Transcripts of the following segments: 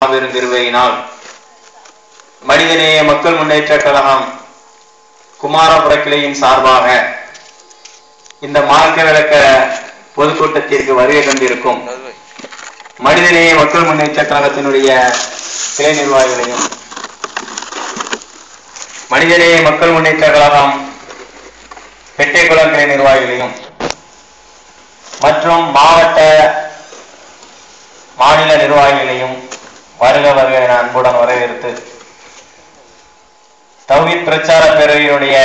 மாபெரும் மனிதநேய மக்கள் முன்னேற்ற கழகம் குமாரபுர கிளையின் சார்பாக இந்த மார்க்க விளக்க பொதுக்கூட்டத்திற்கு வருகை தந்திருக்கும் மனிதநேய மக்கள் முன்னேற்ற கழகத்தினுடைய கிளை நிர்வாகிகளையும் மனிதநேய மக்கள் முன்னேற்ற கழகம் பெட்டைக்குளம் கிளை நிர்வாகிகளையும் மற்றும் மாவட்ட மாநில நிர்வாகிகளையும் வருக வருக என அன்புடன் வரவேற்று தௌஹித் பிரச்சார பேரவையினுடைய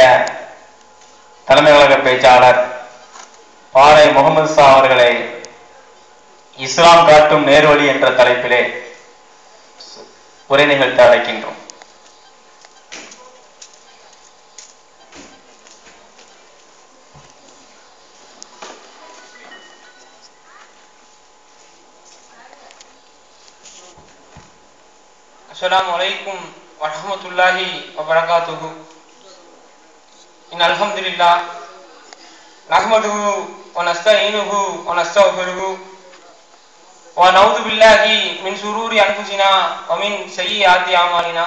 தலைமை உலக பேச்சாளர் பாறை முகமது சா அவர்களை இஸ்லாம் காட்டும் நேர்வழி என்ற தலைப்பிலே உரை நிகழ்த்த அழைக்கின்றோம் السلام عليكم ورحمة الله وبركاته إن الحمد لله نحمده ونستعينه ونستغفره ونعوذ بالله من شرور أنفسنا ومن سيئات أعمالنا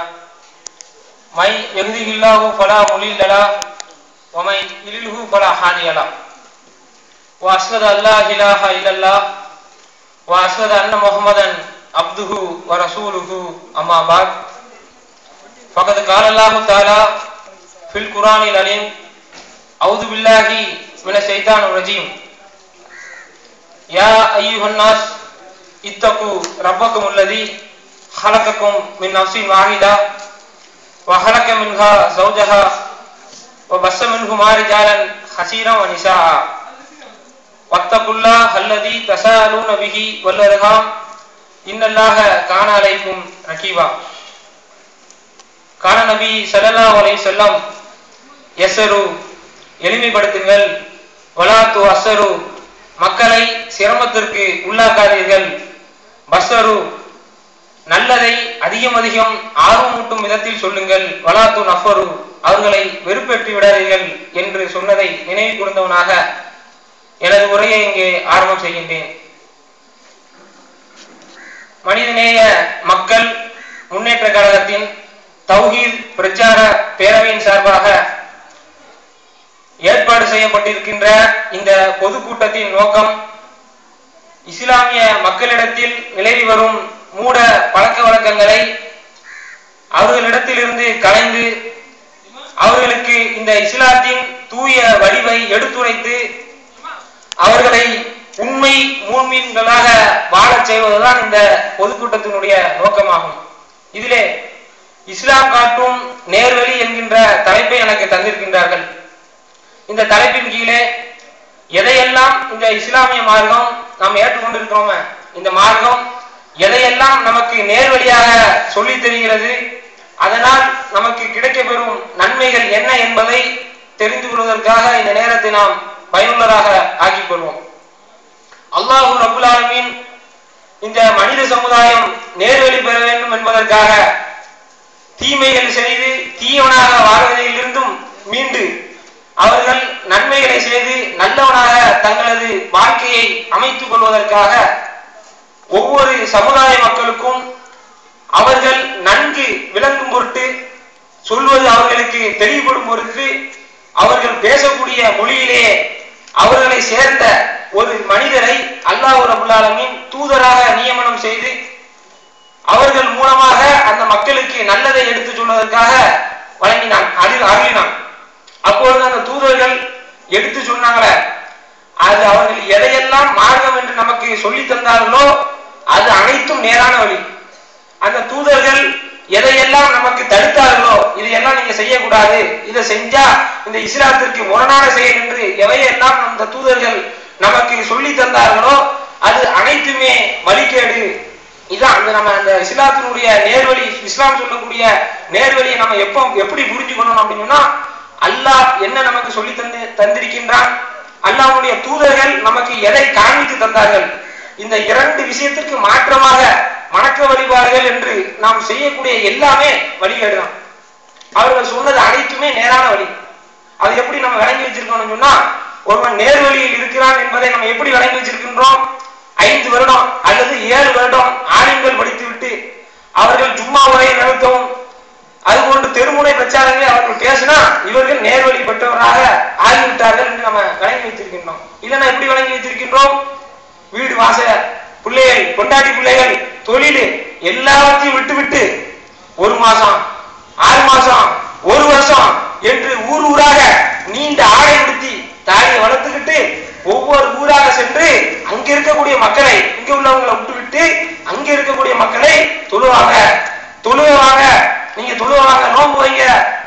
من يهده الله فلا مضل له ومن يضلله فلا هادي له وأشهد أن لا إله إلا الله وأشهد أن محمدا عبده ورسوله أما بعد فقد قال الله تعالى في القرآن العليم أعوذ بالله من الشيطان الرجيم يا أيها الناس اتقوا ربكم الذي خلقكم من نفس واحدة وخلق منها زوجها وبث منهما رجالا كثيرا ونساء واتقوا الله الذي تساءلون به والأرحام இன்னல்லாக காணாலைக்கும் ரகீவா. காண நபி சல்லா அலை செல்லம் எசரு எளிமைப்படுத்துங்கள். வலாத்து அசரு மக்களை சிரமத்திற்கு உள்ளாக்காதீர்கள். பஸ்ஸரு நல்லதை அதிகம் அதிகம் ஆர்வமூட்டும் விதத்தில் சொல்லுங்கள். வலாத்து நஃபரு அவர்களை வெறுப்பேற்றி விடாதீர்கள் என்று சொன்னதை நினைவு கூர்ந்தவனாக எனது உரையை இங்கே ஆரம்பம் செய்கின்றேன். மனிதநேய மக்கள் முன்னேற்ற கழகத்தின் தௌஹீத் பிரச்சார பேரவையின் சார்பாக ஏற்பாடு செய்யப்பட்டிருக்கின்ற இந்த பொதுக்கூட்டத்தின் நோக்கம் இஸ்லாமிய மக்களிடத்தில் நிலவி வரும் மூட பழக்க வழக்கங்களை அவர்களிடத்திலிருந்து கலைந்து அவர்களுக்கு இந்த இஸ்லாத்தின் தூய வடிவை எடுத்துரைத்து அவர்களை உண்மை மூமீன்களாக வாழச் செய்வதுதான் இந்த பொதுக்கூட்டத்தினுடைய நோக்கமாகும். இதிலே இஸ்லாம் காட்டும் நேர்வழி என்கின்ற தலைப்பை எனக்கு தந்திருக்கின்றார்கள். இந்த தலைப்பின் கீழே எதையெல்லாம் இந்த இஸ்லாமிய மார்க்கம் நாம் ஏற்றுக்கொண்டிருக்கிறோமே இந்த மார்க்கம் எதையெல்லாம் நமக்கு நேர்வழியாக சொல்லி தெரிகிறது அதனால் நமக்கு கிடைக்கப்பெறும் நன்மைகள் என்ன என்பதை தெரிந்து கொள்வதற்காக இந்த நேரத்தை நாம் பயனுள்ளதாக ஆக்கிக் கொள்வோம். அல்லாஹூ ரபுல் இந்த மனித சமுதாயம் நேர்வழி பெற வேண்டும் என்பதற்காக தீமைகள் செய்து தீயவனாக வாழ்வதிலிருந்தும் மீண்டு அவர்கள் நன்மைகளை செய்து நல்லவனாக தங்களது வாழ்க்கையை அமைத்துக் கொள்வதற்காக ஒவ்வொரு சமுதாய மக்களுக்கும் அவர்கள் நன்கு விளங்கும் பொருட்டு சொல்வது அவர்களுக்கு தெளிவுபடும் பொருட்டு அவர்கள் பேசக்கூடிய மொழியிலேயே அவர்களை சேர்ந்த ஒரு மனிதரை அல்லாஹ் ரபுல்லாலமின் தூதராக நியமனம் செய்து அவர்கள் மூலமாக அந்த மக்களுக்கு நல்லதை எடுத்து சொல்வதற்காக வழங்கினான். அது அருளினான். அப்பொழுது அந்த தூதர்கள் எடுத்து சொன்னாங்களே அது அவர்கள் எதையெல்லாம் மார்க்கம் என்று நமக்கு சொல்லி தந்தார்களோ அது அனைத்தும் நேரான வழி. அந்த தூதர்கள் எதையெல்லாம் நமக்கு தடுத்தார்களோ இதையெல்லாம் நீங்க செய்யக்கூடாது. இதை செஞ்சா இந்த இஸ்லாத்திற்கு முரணான செயல் என்று எவையெல்லாம் அந்த தூதர்கள் நமக்கு சொல்லி தந்தார்களோ அது அனைத்துமே வழிகேடு. இதான் அந்த நம்ம அந்த இஸ்லாத்தினுடைய நேர்வழி இஸ்லாம் சொல்லக்கூடிய நேர்வழியை நம்ம எப்போ எப்படி புரிஞ்சுக்கணும் அப்படின்னா அல்லாஹ் என்ன நமக்கு சொல்லி தந்து தந்திருக்கின்றான்? அல்லாஹ்வுடைய தூதர்கள் நமக்கு எதை காண்பித்து தந்தார்கள்? இந்த இரண்டு விஷயத்திற்கு மாற்றமாக வணக்க வழிபாடுகள் என்று நாம் செய்யக்கூடிய எல்லாமே வழிகேடு தான் அவர்கள் சொன்னது அனைத்துமே நேரான வழி. அது எப்படி நம்ம விளங்கி வச்சிருக்கோம்னு சொன்னா ஒருவன் நேர்வழியில் இருக்கிறான் என்பதை நம்ம எப்படி வழங்கி வச்சிருக்கின்றோம்? ஐந்து வருடம் அல்லது ஏழு வருடம் ஆலயங்கள் படித்துவிட்டு அவர்கள் சும்மா உரையை அது அதுபோன்று தெருமுனை பிரச்சாரங்களை அவர்கள் பேசினா இவர்கள் நேர்வழி பெற்றவராக ஆகிவிட்டார்கள் என்று நம்ம வழங்கி வைத்திருக்கின்றோம். இல்லைன்னா எப்படி வழங்கி வைத்திருக்கின்றோம்? வீடு வாச பிள்ளைகள் கொண்டாடி பிள்ளைகள் தொழில் எல்லாவற்றையும் விட்டுவிட்டு ஒரு மாசம் நீங்க தொழுவாங்க நோன்பு வைங்க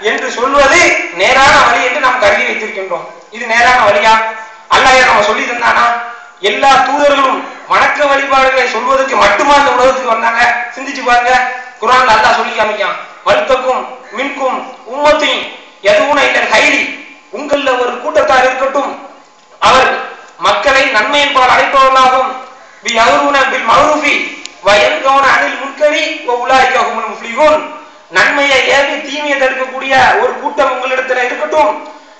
என்று சொல்வது நேரான வழி என்று நாம் கருதி வைத்திருக்கின்றோம். இது நேரான வழியா? அல்லாஹ் நம்ம சொல்லி தந்தானா? எல்லா தூதர்களும் வணக்க வழிபாடுகளை சொல்வதற்கு மட்டுமா இந்த உலகத்துக்கு வந்தாங்க? சிந்திச்சு பாருங்க. குரான் நல்லா சொல்லி காமிக்கான் வலுத்தக்கும் மின்கும் உம்மத்தையும் எதுவும் இல்லை கைலி உங்கள ஒரு கூட்டத்தார் இருக்கட்டும். அவர் மக்களை நன்மையின் பால் அழைப்பவர்களாகும் பி அருண பில் மருஃபி வயன்கவன அணில் முன்கரி உலாய்க்காகும் முஃப்ளிகூன் நன்மையை ஏவி தீமையை தடுக்கக்கூடிய ஒரு கூட்டம் உங்களிடத்துல இருக்கட்டும்.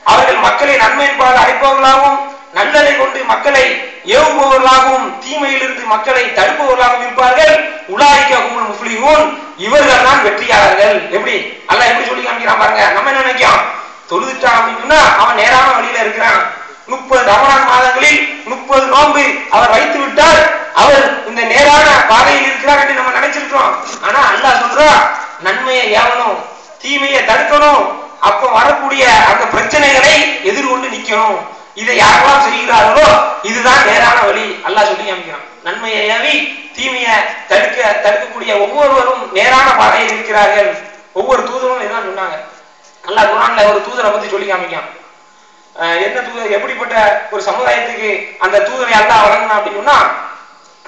அவர்கள் மக்களை நன்மையின் பால் அழைப்பவர்களாகவும் நல்லதை கொண்டு மக்களை ஏவுபவர்களாகவும் தீமையிலிருந்து மக்களை தடுப்பவர்களாகவும் இருப்பார்கள். உலாய்க்கும் முஃப்ளிகூன் இவர்கள் தான் வெற்றியாளர்கள். எப்படி? அல்ல எப்படி சொல்லி காமிக்கிறான் பாருங்க. நம்ம என்ன நினைக்கிறோம்? தொழுதுட்டான் அப்படின்னா அவன் நேரான வழியில இருக்கிறான். முப்பது ரமணான் மாதங்களில் முப்பது நோன்பு அவர் வைத்து விட்டால் அவர் இந்த நேரான பாதையில் இருக்கிறார் என்று நம்ம நினைச்சிருக்கிறோம். ஆனா அல்லாஹ் சொல்றான் நன்மையை ஏவணும் தீமையை தடுக்கணும் அப்ப வரக்கூடிய அந்த பிரச்சனைகளை எதிர்கொண்டு நிக்கணும். இதை யாரெல்லாம் செய்கிறார்களோ இதுதான் நேரான வழி. அல்லா சொல்லி காமிக்கிறான். நன்மையை ஏவி தீமையை தடுக்க தடுக்கக்கூடிய ஒவ்வொருவரும் நேரான பாதையில் இருக்கிறார்கள். ஒவ்வொரு தூதரும் இதுதான் சொன்னாங்க. அல்லா குரான்ல ஒரு தூதரை பத்தி சொல்லி காமிக்கான் என்ன தூதர் எப்படிப்பட்ட ஒரு சமுதாயத்துக்கு அந்த தூதரை அல்லா வழங்கினா அப்படின்னு சொன்னா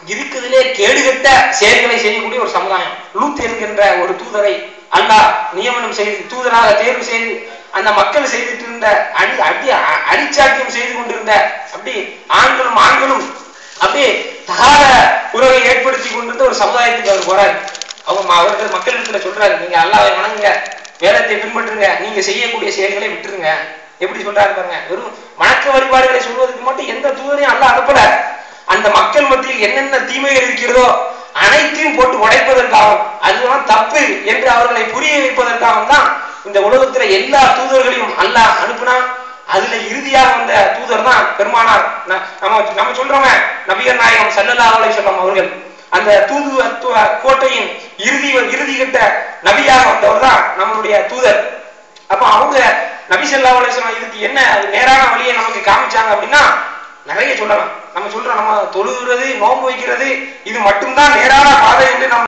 இருக்குதிலே கேடுகட்ட செயல்களை செய்யக்கூடிய ஒரு சமுதாயம். லூத் என்கின்ற ஒரு தூதரை அல்லாஹ் நியமனம் செய்து தூதராக தேர்வு செய்து அந்த மக்கள் செய்துட்டு இருந்த அடி அடி அ- அடிச்சாட்டியம் செய்து கொண்டிருந்த அப்படி ஆண்களும் ஆண்களும் அப்படியே தகாத உறவை ஏற்படுத்தி கொண்டிருந்த ஒரு சமுதாயத்துக்கு அவர் போறாரு. அவங்க அவர்கள் மக்களிடத்துல சொல்றாரு நீங்க அல்லாவை வணங்குங்க வேதத்தை பின்பற்றுங்க நீங்க செய்யக்கூடிய செயல்களை விட்டுருங்க. எப்படி சொல்றாரு பாருங்க வெறும் வணக்க வழிபாடுகளை சொல்வதற்கு மட்டும் எந்த தூதரையும் அல்ல அனுப்பல. அந்த மக்கள் மத்தியில் என்னென்ன தீமைகள் இருக்கிறதோ அனைத்தையும் போட்டு உடைப்பதற்காகவும் அதுதான் தப்பு என்று அவர்களை புரிய வைப்பதற்காகவும் தான் இந்த உலகத்துல எல்லா தூதர்களையும் அல்லாஹ் அனுப்புனா அதுல இறுதியாக வந்த தூதர் தான் பெருமானார். ந- நம்ம நம்ம சொல்றோமே நபிகர் நாயகம் ஸல்லல்லாஹு அலைஹி வஸல்லம் அவர்கள். அந்த தூதுவத்துவ கோட்டையின் இறுதி இறுதி கட்ட நபியாக வந்தவர் தான் நம்மளுடைய தூதர். அப்ப அவங்க நபி ஸல்லல்லாஹு அலைஹி இதுக்கு என்ன நேரான வழியை நமக்கு காமிச்சாங்க அப்படின்னா நிறைய சொல்லலாம். நம்ம சொல்றோம் நம்ம தொழுகிறது நோன்பு வைக்கிறது இது மட்டும்தான் நேரான பாதை என்று நம்ம